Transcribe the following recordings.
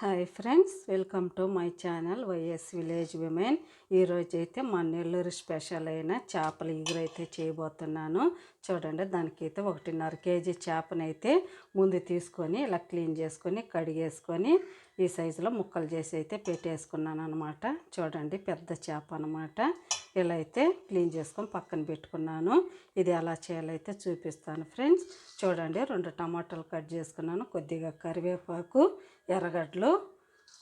Hi friends welcome to my channel YS village women. ఈరోజు అయితే మా నెల్లూరు స్పెషల్ అయిన చేపల ఇగురు అయితే చేయబోతున్నాను. చూడండి దానికైతే ఒకటిన్నర కేజీ చేపనైతే ముందు తీసుకొని ఇలా క్లీన్ చేసుకొని కడిగేసుకొని ఈ సైజులో ముక్కలు చేసి అయితే పెట్టేసుకున్నాను అనమాట చూడండి పెద్ద చేప అనమాట ఇలా అయితే క్లీన్ చేసుకొని పక్కన పెట్టుకున్నాను. ఇది ఎలా చేయాలో అయితే చూపిస్తాను ఫ్రెండ్స్. చూడండి రెండు టమాటాలు కట్ చేసుకున్నాను. కొద్దిగా కరివేపాకు ఎర్రగడ్డలు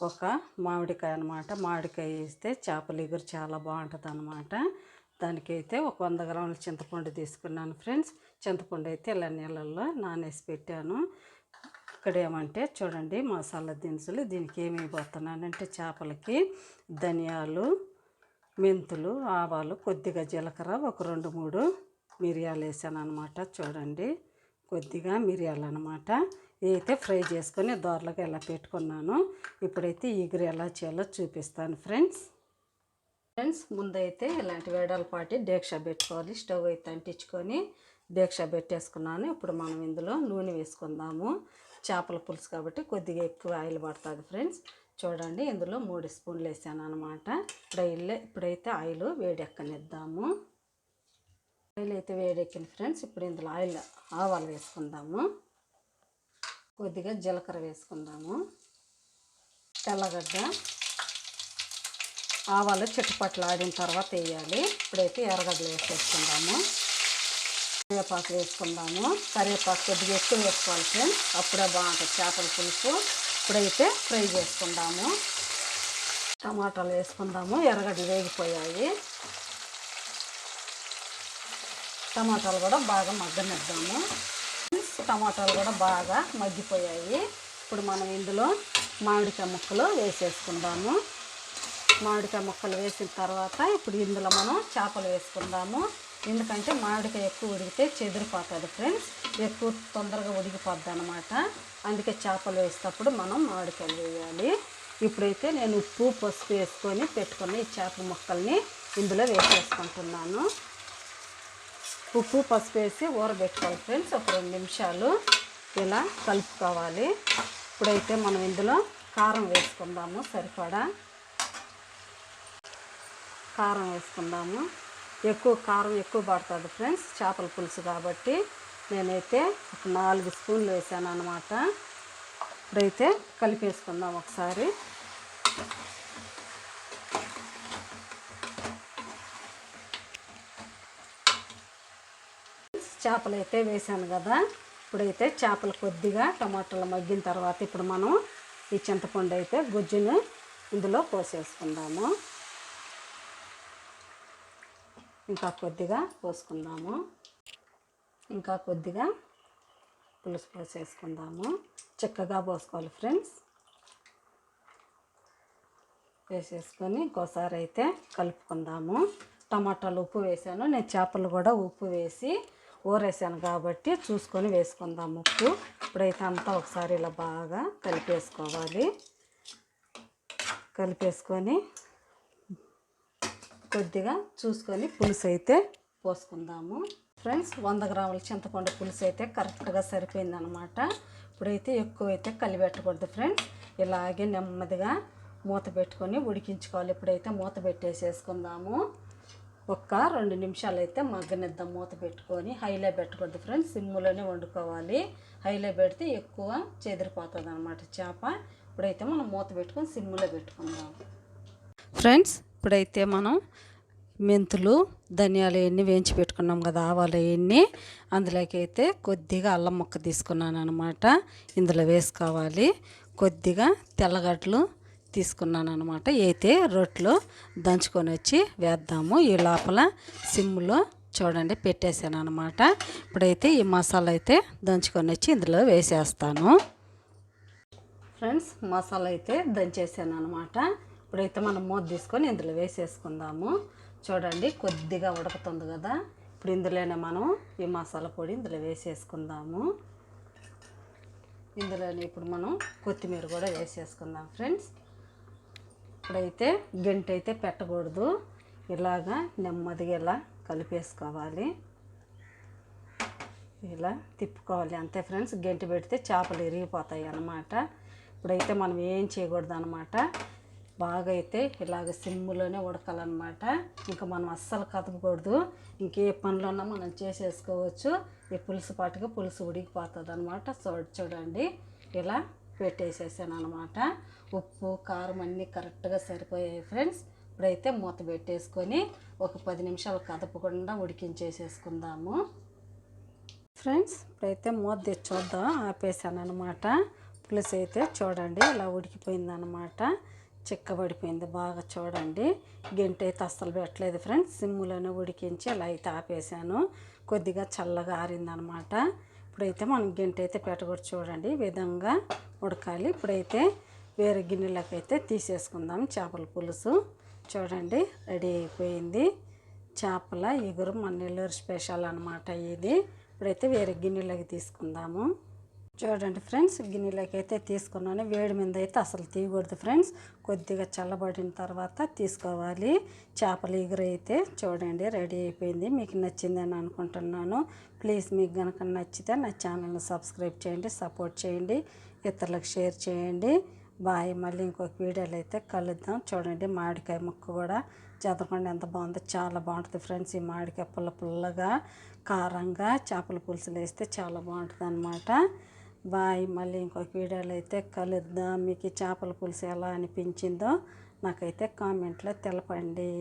ఒక మామిడికాయ అనమాట మామిడికాయ వేస్తే చేపల ఎగురు చాలా బాగుంటుంది అనమాట దానికైతే ఒక వంద గ్రాముల చింతపండు తీసుకున్నాను ఫ్రెండ్స్. చింతపండు అయితే ఇలా నీళ్ళల్లో నానేసి పెట్టాను. ఇక్కడ ఏమంటే చూడండి మసాలా దినుసులు దీనికి ఏమి పోతున్నానంటే చేపలకి ధనియాలు మెంతులు ఆవాలు కొద్దిగా జీలకర్ర ఒక రెండు మూడు మిరియాలు వేసాను అనమాట చూడండి కొద్దిగా మిరియాలు అనమాట అయితే ఫ్రై చేసుకొని దోరలుగా ఎలా పెట్టుకున్నాను ఇప్పుడైతే ఈగురు ఎలా చేయాలో చూపిస్తాను ఫ్రెండ్స్. ఫ్రెండ్స్ ముందైతే ఇలాంటి వేడలపాటి డేక్ష పెట్టుకోవాలి. స్టవ్ అయితే అంటించుకొని దీక్ష పెట్టేసుకున్నాను. ఇప్పుడు మనం ఇందులో నూనె వేసుకుందాము. చేపల పులుసు కాబట్టి కొద్దిగా ఎక్కువ ఆయిల్ పడుతుంది ఫ్రెండ్స్. చూడండి ఇందులో మూడు స్పూన్లు వేసాను అనమాట ఇప్పుడు ఇప్పుడైతే ఆయిల్ వేడెక్కనిద్దాము. ఆయిల్ అయితే వేడెక్కింది ఫ్రెండ్స్ ఇప్పుడు ఇందులో ఆయిల్ ఆవాలు వేసుకుందాము. కొద్దిగా జీలకర్ర వేసుకుందాము. తెల్లగడ్డ ఆవాలు చిట్టుపట్లు ఆడిన తర్వాత వేయాలి. ఇప్పుడైతే ఎర్రగడ్డలు వేసేసుకుందాము. కరివేపాకు వేసుకుందాము. కరివేపాకు కొద్దిగా ఎక్కువ వేసుకోవాలి ఫ్రెండ్స్. అప్పుడే బాగుంటుంది చేపల పులుసు ఇప్పుడైతే ఫ్రై చేసుకుందాము. టమాటాలు వేసుకుందాము. ఎర్రగడ్డలు వేగిపోయాయి. టమాటాలు కూడా బాగా మగ్గనిద్దాము. టమాటాలు కూడా బాగా మగ్గిపోయాయి. ఇప్పుడు మనం ఇందులో మామిడికాయ ముక్కలు వేసేసుకుందాము. మామిడికాయ ముక్కలు వేసిన తర్వాత ఇప్పుడు ఇందులో మనం చేపలు వేసుకుందాము. ఎందుకంటే మామిడికాయ ఎక్కువ ఉడికితే చెదిరిపోతుంది ఫ్రెండ్స్. ఎక్కువ తొందరగా ఉడికిపోద్ది అనమాట అందుకే చేపలు వేసేటప్పుడు మనం మామిడికాయలు వేయాలి. ఇప్పుడైతే నేను ఉప్పు పసుపు వేసుకొని పెట్టుకున్న ఈ చేపల ముక్కల్ని ఇందులో వేసేసుకుంటున్నాను. ఉప్పు పసుపు వేసి ఊరబెట్టుకోవాలి ఫ్రెండ్స్ ఒక రెండు నిమిషాలు. ఇలా కలుపుకోవాలి. ఇప్పుడైతే మనం ఇందులో కారం వేసుకుందాము సరిపడా. కారం వేసుకుందాము. ఎక్కువ కారం ఎక్కువ పడుతుంది ఫ్రెండ్స్ చేపల పులుసు కాబట్టి నేనైతే ఒక నాలుగు స్పూన్లు వేసాను అనమాట ఇప్పుడైతే కలిపేసుకుందాం ఒకసారి. చేపలు అయితే వేసాను కదా ఇప్పుడైతే చేపలు కొద్దిగా టమాటాలు మగ్గిన తర్వాత ఇప్పుడు మనం ఈ చింతపండు అయితే గుజ్జును ఇందులో పోసేసుకుందాము. ఇంకా కొద్దిగా పోసుకుందాము. ఇంకా కొద్దిగా పులుసు పోసేసుకుందాము. చక్కగా పోసుకోవాలి ఫ్రెండ్స్. వేసేసుకొని ఇంకోసారి అయితే కలుపుకుందాము. టమాటాలు ఉప్పు వేసాను. నేను చేపలు కూడా ఉప్పు వేసి ఊరేసాను కాబట్టి చూసుకొని వేసుకుందాం ఉప్పు. ఇప్పుడైతే అంతా ఒకసారి ఇలా బాగా కలిపేసుకోవాలి. కలిపేసుకొని కొద్దిగా చూసుకొని పులుసు అయితే పోసుకుందాము. ఫ్రెండ్స్ వంద గ్రాముల చింతపండు పులుసు అయితే కరెక్ట్గా సరిపోయిందనమాట ఇప్పుడైతే ఎక్కువ అయితే కలిపెట్టకూడదు ఫ్రెండ్స్. ఇలాగే నెమ్మదిగా మూత పెట్టుకొని ఉడికించుకోవాలి. ఇప్పుడైతే మూత పెట్టేసేసుకుందాము. ఒక్క రెండు నిమిషాలు అయితే మగ్గనిద్దాం మూత పెట్టుకొని. హైలో పెట్టకూడదు ఫ్రెండ్స్. సిమ్లోనే వండుకోవాలి. హైలో పెడితే ఎక్కువ చెదిరిపోతుంది అనమాట చేప. ఇప్పుడైతే మనం మూత పెట్టుకొని సిమ్లో పెట్టుకుందాం. ఫ్రెండ్స్ ఇప్పుడైతే మనం మెంతులు ధనియాలు అవన్నీ వేయించి పెట్టుకున్నాం కదా ఆవాలు అవన్నీ అందులోకి అయితే కొద్దిగా అల్లం ముక్క తీసుకున్నాను అనమాట ఇందులో వేసుకోవాలి. కొద్దిగా తెల్లగడ్డలు తీసుకున్నాను అనమాట అయితే రొట్టెలు దంచుకొని వచ్చి వేద్దాము. ఈ లోపల సిమ్లో చూడండి పెట్టేశాను అనమాట ఇప్పుడైతే ఈ మసాలా అయితే దంచుకొని వచ్చి ఇందులో వేసేస్తాను. ఫ్రెండ్స్ మసాలా అయితే దంచేసాను అనమాట ఇప్పుడైతే మనం మూత తీసుకొని ఇందులో వేసేసుకుందాము. చూడండి కొద్దిగా ఉడుకుతుంది కదా. ఇప్పుడు ఇందులోనే మనం ఈ మసాలా పొడి ఇందులో వేసేసుకుందాము. ఇందులోనే ఇప్పుడు మనం కొత్తిమీర కూడా వేసేసుకుందాం ఫ్రెండ్స్. ఇప్పుడైతే గంట అయితే పెట్టకూడదు. ఇలాగా నెమ్మదిగా ఇలా కలిపేసుకోవాలి. ఇలా తిప్పుకోవాలి. అంతే ఫ్రెండ్స్ గంట పెడితే చేపలు ఇరిగిపోతాయి అన్నమాట. ఇప్పుడైతే మనం ఏం చేయకూడదు అనమాట బాగా అయితే ఇలాగ సిమ్ములోనే ఉడకాలన్నమాట. ఇంకా మనం అస్సలు కదపకూడదు. ఇంకే పనులున్నా మనం చేసేసుకోవచ్చు. ఈ పులుసు పాటుగా పులుసు ఉడికిపోతుంది అనమాట చూడ చూడండి. ఇలా పెట్టేసేసాను అనమాట ఉప్పు కారం అన్నీ కరెక్ట్గా సరిపోయాయి ఫ్రెండ్స్. ఇప్పుడైతే మూత పెట్టేసుకొని ఒక పది నిమిషాలు కదపకుండా ఉడికించేసేసుకుందాము. ఫ్రెండ్స్ ఇప్పుడైతే మూత తెచ్చి చూద్దాం. ఆపేసాను అనమాట పులుసు అయితే చూడండి ఇలా ఉడికిపోయిందనమాట చిక్కబడిపోయింది బాగా చూడండి. గింట అయితే అస్సలు పెట్టలేదు ఫ్రెండ్స్. సిమ్ములోనే ఉడికించి అలా అయితే ఆపేసాను. కొద్దిగా చల్లగా ఆరిందనమాట. ఇప్పుడైతే మనం గింట అయితే పెట్టకూడదు చూడండి. విధంగా ఉడకాలి. ఇప్పుడైతే వేరే గిన్నెలోకి అయితే తీసేసుకుందాం. చేపల పులుసు చూడండి రెడీ అయిపోయింది. చేపల ఎగురు మన నెల్లూరు స్పెషల్ అనమాట ఇది. ఇప్పుడైతే వేరే గిన్నెలోకి తీసుకుందాము. చూడండి ఫ్రెండ్స్ గిన్నెలోకి అయితే తీసుకున్నాను. వేడి మీద అయితే అసలు తీయకూడదు ఫ్రెండ్స్. కొద్దిగా చల్లబడిన తర్వాత తీసుకోవాలి. చేపల ఎగురైతే చూడండి రెడీ అయిపోయింది. మీకు నచ్చిందని అనుకుంటున్నాను. ప్లీజ్ మీకు కనుక నచ్చితే నా ఛానల్ని సబ్స్క్రైబ్ చేయండి సపోర్ట్ చేయండి ఇతరులకు షేర్ చేయండి. బాయ్. మళ్ళీ ఇంకొక వీడియోలో అయితే కలుద్దాం. చూడండి మామిడికాయ ముక్క కూడా చదవకుండా ఎంత బాగుందో చాలా బాగుంటుంది ఫ్రెండ్స్ ఈ మామిడికాయ పుల్ల పుల్లగా కారంగా చేపల పులుసులు వేస్తే చాలా బాగుంటుంది అనమాట బాయ్ మళ్ళీ ఇంకొక వీడియోలో అయితే కలుద్దాం. మీకు చేపల పులుసు ఎలా అనిపించిందో నాకైతే కామెంట్లో తెలపండి.